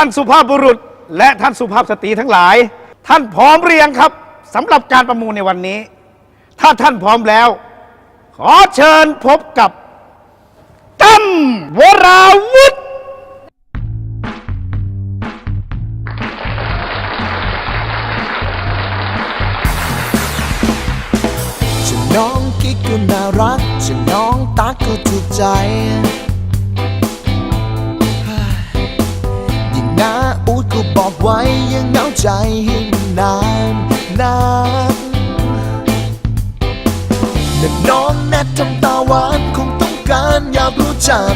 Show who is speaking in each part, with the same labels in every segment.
Speaker 1: ท่านสุภาพบุรุษ และท่านสุภาพสตรีทั้งหลาย ท่านพร้อมหรือยังครับสำหรับการประมูลในวันนี้ ถ้าท่านพร้อมแล้ว ขอเชิญพบกับตั้มวราวุธ
Speaker 2: จะน้องกิ๊กก็น่ารักจะน้องตักก็ถูกใจ ว้ ยังเหงาใจให้มันนานนานแต่น้องแนททำตาหวานคงต้องการอยากรู้จัก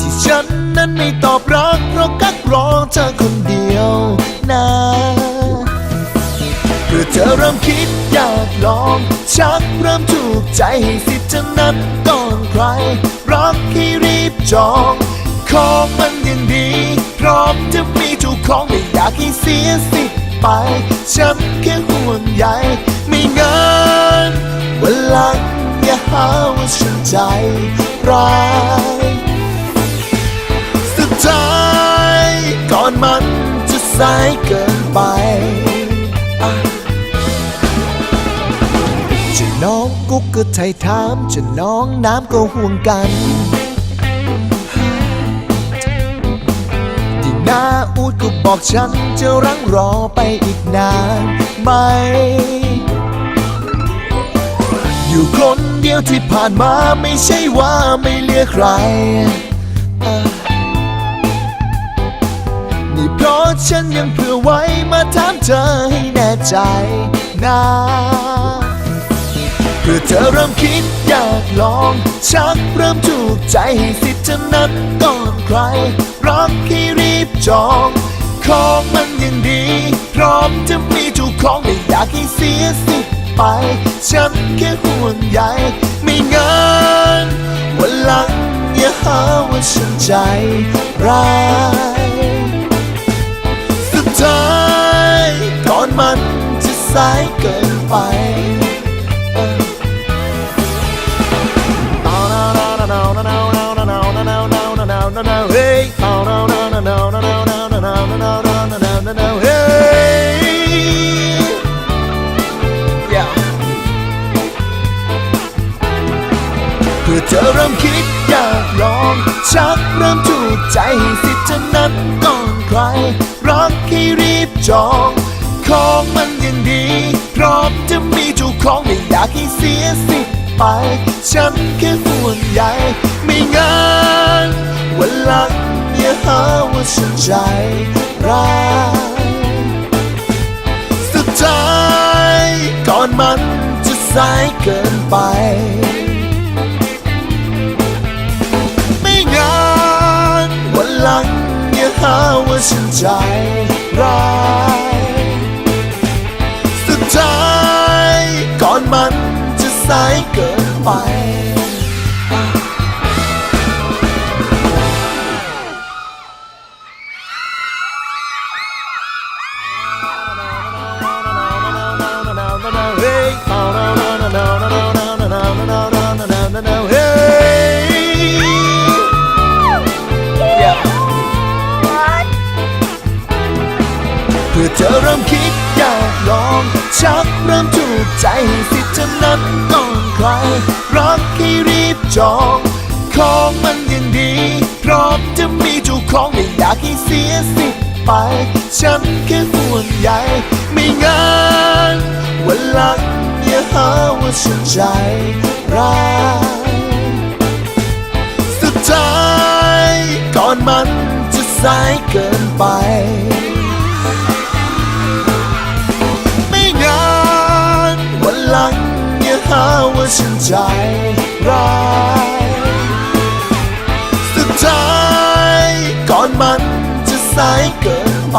Speaker 2: ที่ฉันนั้นไม่ตอบรัก เพราะกักรอเธอคนเดียวนะเพื่อเธอเริ่มคิดอยากลองชักเริ่มถูกใจให้สิทธิ์จะนัดก่อนใครรักให้รีบจอง ของมันยังดี พร้อมจะมีเจ้าของไม่อยากให้เสียสิทธิ์ไป ฉันแค่ห่วงใยไม่งั้นวันหลังอย่าหาว่าฉันใจร้ายสุดท้ายก่อนมันจะสายเกินไปจะน้องกุ๊กก็ไทยถามจะน้องน้ำก็ห่วงกัน น้าอูดก็บอกฉันจะรังรอไปอีกนานไหม อยู่คนเดียวที่ผ่านมาไม่ใช่ว่าไม่เลือใคร นี่เพราะฉันยังเผื่อไว้มาถามเธอให้แน่ใจนะเพื่อเธอเริ่มคิดอยากลอง ชักเริ่มถูกใจให้สิทธิ์จะนัดก่อนใครรัก จอง ของมันยังดี พร้อมจะมีเจ้าของไม่อยากให้เสียสิไป ฉันแค่ห่วงใยไม่งั้นวันหลังอย่าหาว่าฉันใจร้ายสุดท้ายก่อนมันจะสายเกินไปเออเฮ้ เพื่อเธอเริ่มคิดอยากลอง ชักเริ่มถูกใจสิจะนัดก่อนใคร รักให้รีบจอง ของมันยังดี พร้อมจะมีเจ้าของไม่อยากให้เสียสิทธิ์ไป ฉันแค่ห่วงใยไม่งั้นวันหลังอย่าหาว่าฉันใจร้ายสุดท้ายก่อนมันจะสายเกิน ใจร้ายสุดท้ายก่อนมันจะสายเกินไป เพื่อเธอเริ่มคิดอยากลองชักเริ่มถูกใจสิจะนัดก่อนใคร รักให้รีบจอง ของมันยังดีพร้อมจะมีจ้าของไม่อยากให้เสียสิทธิ์ไป ฉันแค่ห่วงใยไม่งั้นวันหลังอย่าหาว่าฉันใจร้ายสุดท้ายก่อนมันจะสายเกินไป หาว่าฉันใจร้ายสุดท้ายก่อนมันจะสายเกินไป